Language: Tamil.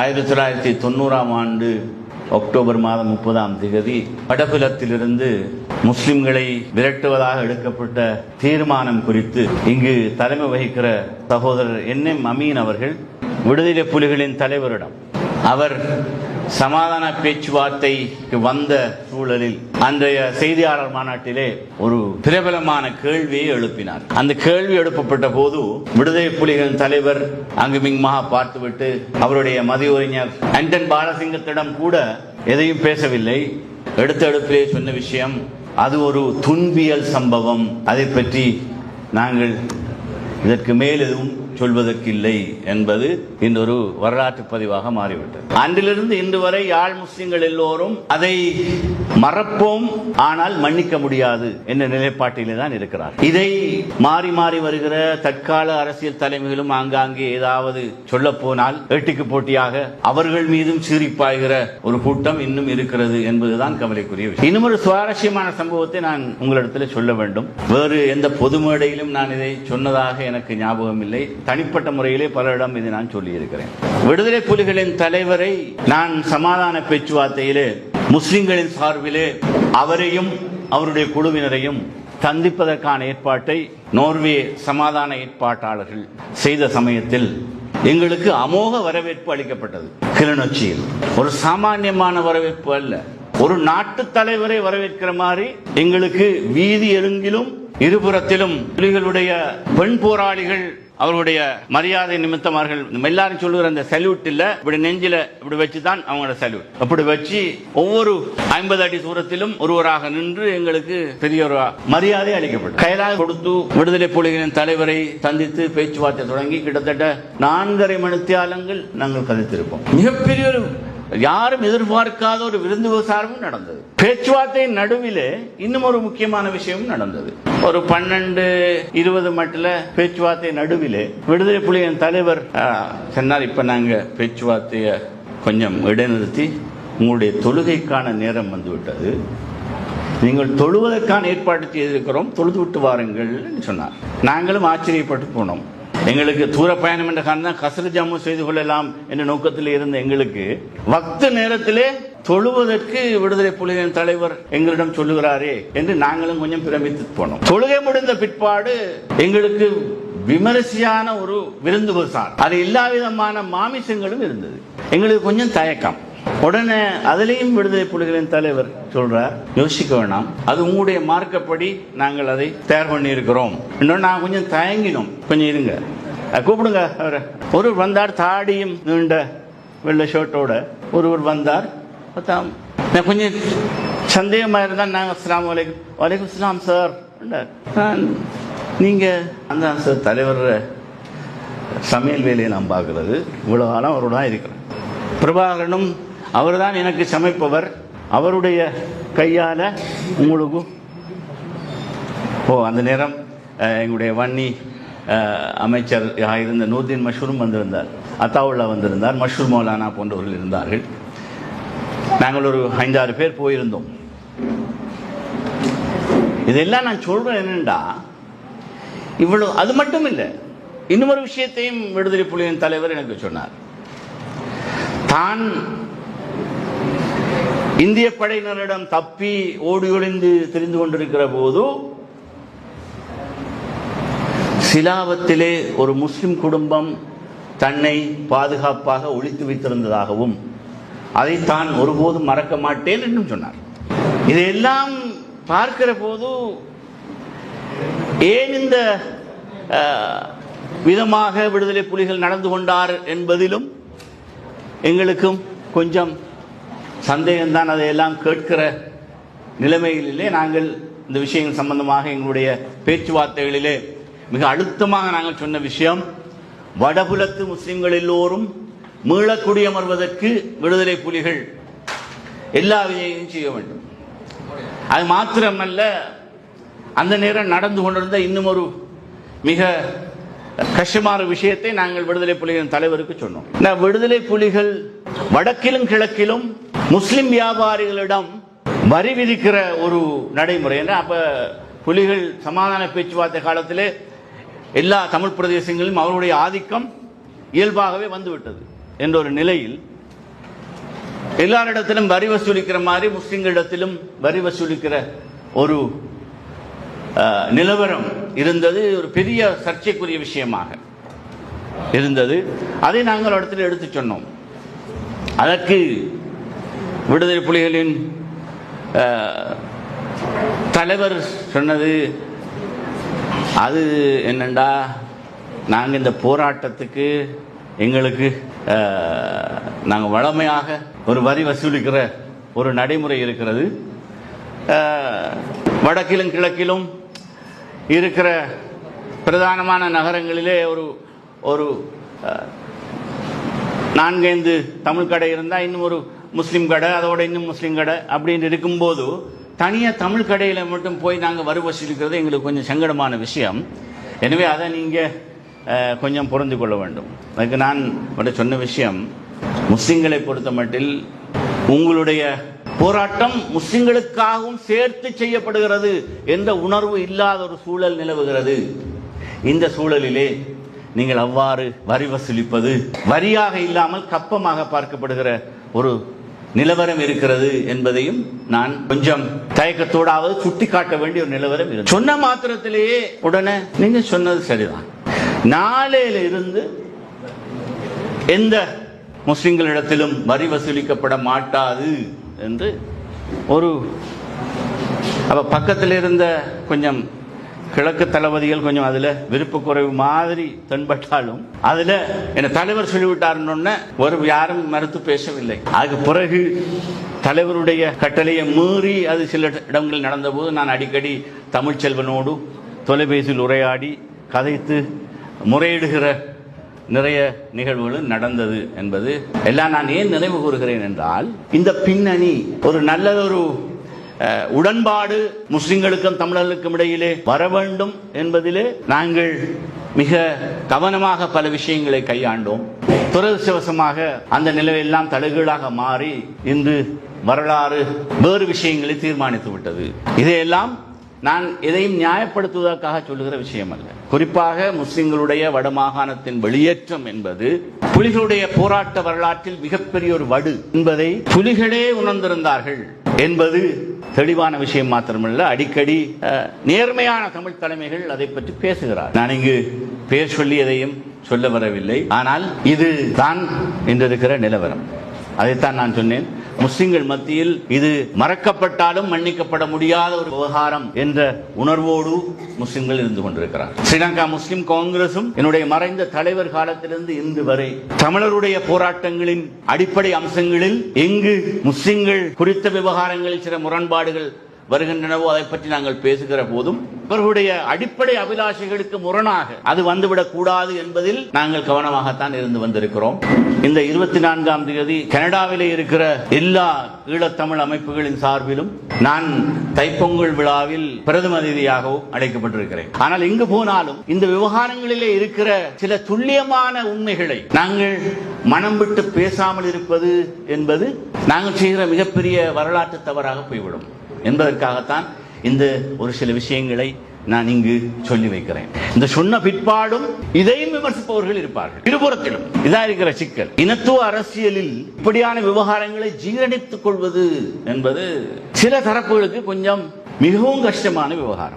ஆயிரத்தி தொள்ளாயிரத்தி தொண்ணூறாம் ஆண்டு அக்டோபர் மாதம் முப்பதாம் தேதி வடபுலத்திலிருந்து முஸ்லிம்களை விரட்டுவதாக எடுக்கப்பட்ட தீர்மானம் குறித்து இங்கு தலைமை வகிக்கிற சகோதரர் என் எம் அமீன் அவர்கள் விடுதலை புலிகளின் தலைவரிடம் அவர் சமாதான பேச்சுவார்த்தைக்கு வந்த சூழலில் அன்றைய செய்தியாளர் மாநாட்டிலே ஒரு பிரபலமான கேள்வியை எழுப்பினார். அந்த கேள்வி எழுப்பப்பட்ட போது விடுதலை புலிகளின் தலைவர் அங்குமிங்குமாக பார்த்துவிட்டு அவருடைய மதியுறிஞர் அண்டன் பாலசிங்கத்திடம் கூட எதையும் பேசவில்லை. எடுத்த எடுப்பிலே சொன்ன விஷயம் அது ஒரு துன்பியல் சம்பவம். அதை பற்றி நாங்கள் இதற்கு மேல் எதுவும் சொல்வதற்கில்லை என்பது இன்னொரு வரலாற்று பதிவாக மாறிவிட்டது. அன்றிலிருந்து இன்று வரை யாழ் முஸ்லிம்கள் எல்லோரும் அதை மறப்போம் ஆனால் மன்னிக்க முடியாது என்ற நிலைப்பாட்டிலே தான் இருக்கிறார். இதை மாறி மாறி வருகிற தற்கால அரசியல் தலைமைகளும் ஆங்காங்கே ஏதாவது சொல்ல போனால் ஏட்டிக்கு போட்டியாக அவர்கள் மீதும் சீறிப்பாய்கிற ஒரு கூட்டம் இன்னும் இருக்கிறது என்பதுதான் கவலைக்குரிய விஷயம். இன்னும் ஒரு சுவாரஸ்யமான சம்பவத்தை நான் உங்களிடத்தில் சொல்ல வேண்டும். வேறு எந்த பொது மேடையிலும் நான் இதை சொன்னதாக எனக்கு ஞாபகம் இல்லை தனிப்பட்ட முறையிலே பலரிடம் இதை நான் சொல்லியிருக்கிறேன். விடுதலை புலிகளின் தலைவரை நான் சமாதான பேச்சுவார்த்தையிலே முஸ்லிம்களின் சார்பிலே அவரையும் அவருடைய குழுவினரையும் சந்திப்பதற்கான ஏற்பாட்டை நோர்வே சமாதான ஏற்பாட்டாளர்கள் செய்த சமயத்தில் எங்களுக்கு அமோக வரவேற்பு அளிக்கப்பட்டது. கிளிநொச்சியில். ஒரு சாமானியமான வரவேற்பு அல்ல. ஒரு நாட்டு தலைவரை வரவேற்கிற மாதிரி எங்களுக்கு வீதி எருங்கிலும் இருபுறத்திலும் புலிகளுடைய பெண் போராளிகள் அவர்களுடைய மரியாதை நிமித்தம் அவர்கள் எல்லாரும் சொல்லுகிற அந்த சல்யூட் இல்ல. இப்படி நெஞ்சில இப்படி வச்சு தான் அவங்களோட சல்யூட் அப்படி வச்சு ஒவ்வொரு ஐம்பது அடி தூரத்திலும் ஒருவராக நின்று எங்களுக்கு பெரிய ஒரு மரியாதை அளிக்கப்பட்டது கைதாக கொடுத்து விடுதலை புலிகளின் தலைவரை சந்தித்து பேச்சுவார்த்தை தொடங்கி கிட்டத்தட்ட நான்கரை மணித்தியாலங்கள் நாங்கள் கதைத்திருப்போம். மிகப்பெரிய ஒரு யாரும் எதிர்பார்க்காத ஒரு விருந்து விசாரமும் நடந்தது. பேச்சுவார்த்தையின் நடுவிலே இன்னும் ஒரு முக்கியமான விஷயமும் நடந்தது. ஒரு பன்னெண்டு இருபது மட்டில் பேச்சுவார்த்தை நடுவிலே விடுதலை புலியின் தலைவர் சொன்னார் இப்ப நாங்க பேச்சுவார்த்தையை கொஞ்சம் இடைநிறுத்தி உங்களுடைய தொழுகைக்கான நேரம் வந்துவிட்டது. நீங்கள் தொழுவதற்கான ஏற்பாடு செய்திருக்கிறோம் தொழுது விட்டு வாருங்கள் சொன்னார். நாங்களும் ஆச்சரியப்பட்டு போனோம். எங்களுக்கு தூர பயணம் என்ற காரணம் கசரு ஜம்மு செய்து கொள்ளலாம் என்ற நோக்கத்தில் இருந்த எங்களுக்கு வக்த நேரத்திலே தொழுவதற்கு விடுதலை புலிகளின் தலைவர் எங்களிடம் சொல்லுகிறாரே என்று நாங்களும் கொஞ்சம் பிரமித்து போனோம். தொழுகை முடிந்த பிற்பாடு எங்களுக்கு விமரிசையான ஒரு விருந்து சார். அது எல்லா விதமான மாமிசங்களும் இருந்தது. எங்களுக்கு கொஞ்சம் தயக்கம். உடனே அதுலேயும் விடுதலை புலிகளின் தலைவர் சொல்றார் யோசிக்க வேணாம். அது உங்களுடைய மார்க்கப்படி நாங்கள் அதை தயார் பண்ணி இருக்கிறோம் இன்னொன்று நான் கொஞ்சம் தயங்கினோம். கொஞ்சம் இருங்க. கூப்பிடுங்க அவரை. ஒருவர் வந்தார் தாடியும் நீண்ட வெள்ளை ஷர்ட்டோட ஒருவர் வந்தார் பார்த்தா நான் கொஞ்சம் சந்தேகமாக இருந்தால் நாங்கள் அஸ்லாம் வலைக்கும் வலைக்கும் இஸ்லாம் சார். நீங்கள் அந்த சார் தலைவர் சமையல் வேலையை நான் பார்க்கறது. இவ்வளோ காலம் அவரோட தான் இருக்கிறேன். பிரபாகரனும் அவர்தான் எனக்கு சமைப்பவர். அவருடைய கையால் உங்களுக்கு ஓ அந்த நேரம் எங்களுடைய வன்னி அமைச்சர் இருந்த நூர்தீன் மஷ்ரூம் வந்திருந்தார். அத்தாவுல்லா வந்திருந்தார். மஷ்ரூம் மௌலானா போன்றவர்கள் இருந்தார்கள். நாங்கள் ஒரு ஐந்தாறு பேர் போயிருந்தோம். இதெல்லாம் நான் சொல்கிறேன் என்னென்னா இவ்வளோ அது மட்டும் இல்லை. இன்னும் ஒரு விஷயத்தையும் விடுதலை புலியின் தலைவர் எனக்கு சொன்னார். தான் இந்திய படையினரிடம் தப்பி ஓடி ஒளிந்து தெரிந்து கொண்டிருக்கிற போது சிலாவத்திலே ஒரு முஸ்லிம் குடும்பம் தன்னை பாதுகாப்பாக ஒழித்து வைத்திருந்ததாகவும் அதை தான் ஒருபோதும் மறக்க மாட்டேன் என்றும் சொன்னார். இதையெல்லாம் பார்க்கிற போது ஏன் இந்த விதமாக விடுதலை புலிகள் நடந்து கொண்டார் என்பதிலும் எங்களுக்கும் கொஞ்சம் சந்தேகம்தான் அதையெல்லாம் கேட்கிற நிலைமைகளிலே நாங்கள் இந்த விஷயங்கள் சம்பந்தமாக எங்களுடைய பேச்சுவார்த்தைகளிலே மிக அழுத்தமாக நாங்கள் சொன்ன விஷயம் வடபுலத்து முஸ்லிம்கள் எல்லோரும் மீளக்குடியமர்வதற்கு விடுதலை புலிகள் எல்லா விஜயையும் செய்ய வேண்டும். அது மாத்திரமல்ல அந்த நேரம் நடந்து கொண்டிருந்த இன்னும் ஒரு மிக கஷ்டமான விஷயத்தை நாங்கள் விடுதலை புலிகளின் தலைவருக்கு சொன்னோம். இந்த விடுதலை புலிகள் வடக்கிலும் கிழக்கிலும் முஸ்லிம் வியாபாரிகளிடம் வரி விதிக்கிற ஒரு நடைமுறை. என்ற அப்ப புலிகள் சமாதான பேச்சுவார்த்தை காலத்திலே எல்லா தமிழ் பிரதேசங்களிலும் அவருடைய ஆதிக்கம் இயல்பாகவே வந்துவிட்டது என்ற ஒரு நிலையில் எல்லாரிடத்திலும் வரி வசூலிக்கிற மாதிரி முஸ்லிம்களிடத்திலும் வரி வசூலிக்கிற ஒரு நிலவரம் இருந்தது. ஒரு பெரிய சர்ச்சைக்குரிய விஷயமாக இருந்தது. அதை நாங்கள் இடத்துல எடுத்து சொன்னோம். அதற்கு விடுதலை புலிகளின் தலைவர் சொன்னது அது என்னண்டா நாங்கள் இந்த போராட்டத்துக்கு எங்களுக்கு நாங்கள் வளமையாக ஒரு வரி வசூலிக்கிற ஒரு நடைமுறை இருக்கிறது. வடக்கிலும் கிழக்கிலும் இருக்கிற பிரதானமான நகரங்களிலே ஒரு ஒரு நான்கைந்து தமிழ் கடை இருந்தால் இன்னும் ஒரு முஸ்லீம் கடை அதோட இன்னும் முஸ்லீம் கடை அப்படின்னு இருக்கும்போது தனியாக தமிழ் கடையில் மட்டும் போய் நாங்கள் வரி வசூலிக்கிறது எங்களுக்கு கொஞ்சம் சங்கடமான விஷயம். எனவே அதை நீங்கள் கொஞ்சம் புரிந்து கொள்ள வேண்டும். அதுக்கு நான் மட்டும் சொன்ன விஷயம் முஸ்லீம்களை பொறுத்த மட்டில் உங்களுடைய போராட்டம் முஸ்லிம்களுக்காகவும் சேர்த்து செய்யப்படுகிறது என்ற உணர்வு இல்லாத ஒரு சூழல் நிலவுகிறது. இந்த சூழலிலே நீங்கள் அவ்வாறு வரி வசூலிப்பது வரியாக இல்லாமல் கப்பமாக பார்க்கப்படுகிற ஒரு நிலவரம் இருக்கிறது என்பதையும் நான் கொஞ்சம் தயக்கத்தோடாவது சுட்டிக்காட்ட வேண்டிய ஒரு நிலவரம் இருக்கு சொன்ன மாத்திரத்திலேயே உடனே நீங்க சொன்னது சரிதான். நாளையில இருந்து எந்த முஸ்லிம்களிடத்திலும் வரி வசூலிக்கப்பட மாட்டாது என்று ஒரு அப்ப பக்கத்தில் இருந்த கொஞ்சம் கிழக்கு தளபதிகள் கொஞ்சம் அதுல விருப்ப குறைவு மாதிரி தென்பட்டாலும் அதுல என்ன தலைவர் சொல்லிவிட்டாருன்னு ஒரு யாரும் மறுத்து பேசவில்லை. அதுக்கு பிறகு தலைவருடைய கட்டளையை மீறி அது சில இடங்களில் நடந்தபோது நான் அடிக்கடி தமிழ்ச்செல்வனோடு தொலைபேசியில் உரையாடி கதைத்து முறையிடுகிற நிறைய நிகழ்வுகளும் நடந்தது என்பது எல்லாம் நான் ஏன் நினைவு கூறுகிறேன் என்றால் இந்த பின்னணி ஒரு நல்லதொரு ஒரு உடன்பாடு முஸ்லிம்களுக்கும் தமிழர்களுக்கும் இடையிலே வர வேண்டும் என்பதிலே நாங்கள் மிக கவனமாக பல விஷயங்களை கையாண்டோம். துரதிருஷ்டவசமாக அந்த நிலையெல்லாம் தடுகளாக மாறி இன்று வரலாறு வேறு விஷயங்களை தீர்மானித்து விட்டது. இதையெல்லாம் நான் எதையும் நியாயப்படுத்துவதற்காக சொல்லுகிற விஷயம் அல்ல குறிப்பாக முஸ்லிம்களுடைய வடமாகாணத்தின் வெளியேற்றம் என்பது புலிகளுடைய போராட்ட வரலாற்றில் மிகப்பெரிய ஒரு வடு என்பதை புலிகளே உணர்ந்திருந்தார்கள் என்பது தெளிவான விஷயம் மாத்திரமல்ல. அடிக்கடி நேர்மையான தமிழ் தலைமைகள் அதை பற்றி பேசுகிறார். நான் இங்கு பேர் சொல்லி எதையும் சொல்ல வரவில்லை. ஆனால் இது தான் என்றிருக்கிற நிலவரம். அதைத்தான் நான் சொன்னேன். முஸ்லிம்கள் மத்தியில் இது மறக்கப்பட்டாலும் மன்னிக்கப்பட முடியாத ஒரு விவகாரம் என்ற உணர்வோடு முஸ்லிம்கள் இருந்து கொண்டிருக்கிறார் ஸ்ரீலங்கா முஸ்லிம் காங்கிரசும் என்னுடைய மறைந்த தலைவர் காலத்திலிருந்து இன்று வரை தமிழருடைய போராட்டங்களின் அடிப்படை அம்சங்களில் எங்கு முஸ்லிம்கள் குறித்த விவகாரங்களில் சில முரண்பாடுகள் வருகின்றனவோ அதை பற்றி நாங்கள் பேசுகிற போதும் அவர்களுடைய அடிப்படை அபிலாஷைகளுக்கு முரணாக அது வந்துவிடக் கூடாது என்பதில் நாங்கள் கவனமாகத்தான் இருந்து வந்திருக்கிறோம். இந்த இருபத்தி நான்காம் தேதி கனடாவிலே இருக்கிற எல்லா ஈழத்தமிழ் அமைப்புகளின் சார்பிலும் நான் தைப்பொங்கல் விழாவில் பிரதம அதிதியாகவும் அழைக்கப்பட்டிருக்கிறேன். ஆனால் எங்கு போனாலும் இந்த விவகாரங்களிலே இருக்கிற சில துல்லியமான உண்மைகளை நாங்கள் மனம் விட்டு பேசாமல் இருப்பது என்பது நாங்கள் செய்கிற மிகப்பெரிய வரலாற்று தவறாக போய்விடும். என்பதற்காகத்தான் இந்த ஒரு சில விஷயங்களை நான் இங்கு சொல்லி வைக்கிறேன். இந்த சொன்ன பிற்பாடும் இதையும் விமர்சிப்பவர்கள் இருப்பார்கள். இருபுறத்திலும் இதா இருக்கிற சிக்கல். இனத்துவ அரசியலில் இப்படியான விவகாரங்களை ஜீரணித்துக் கொள்வது என்பது சில தரப்புகளுக்கு கொஞ்சம் மிகவும் கஷ்டமான விவகாரம்.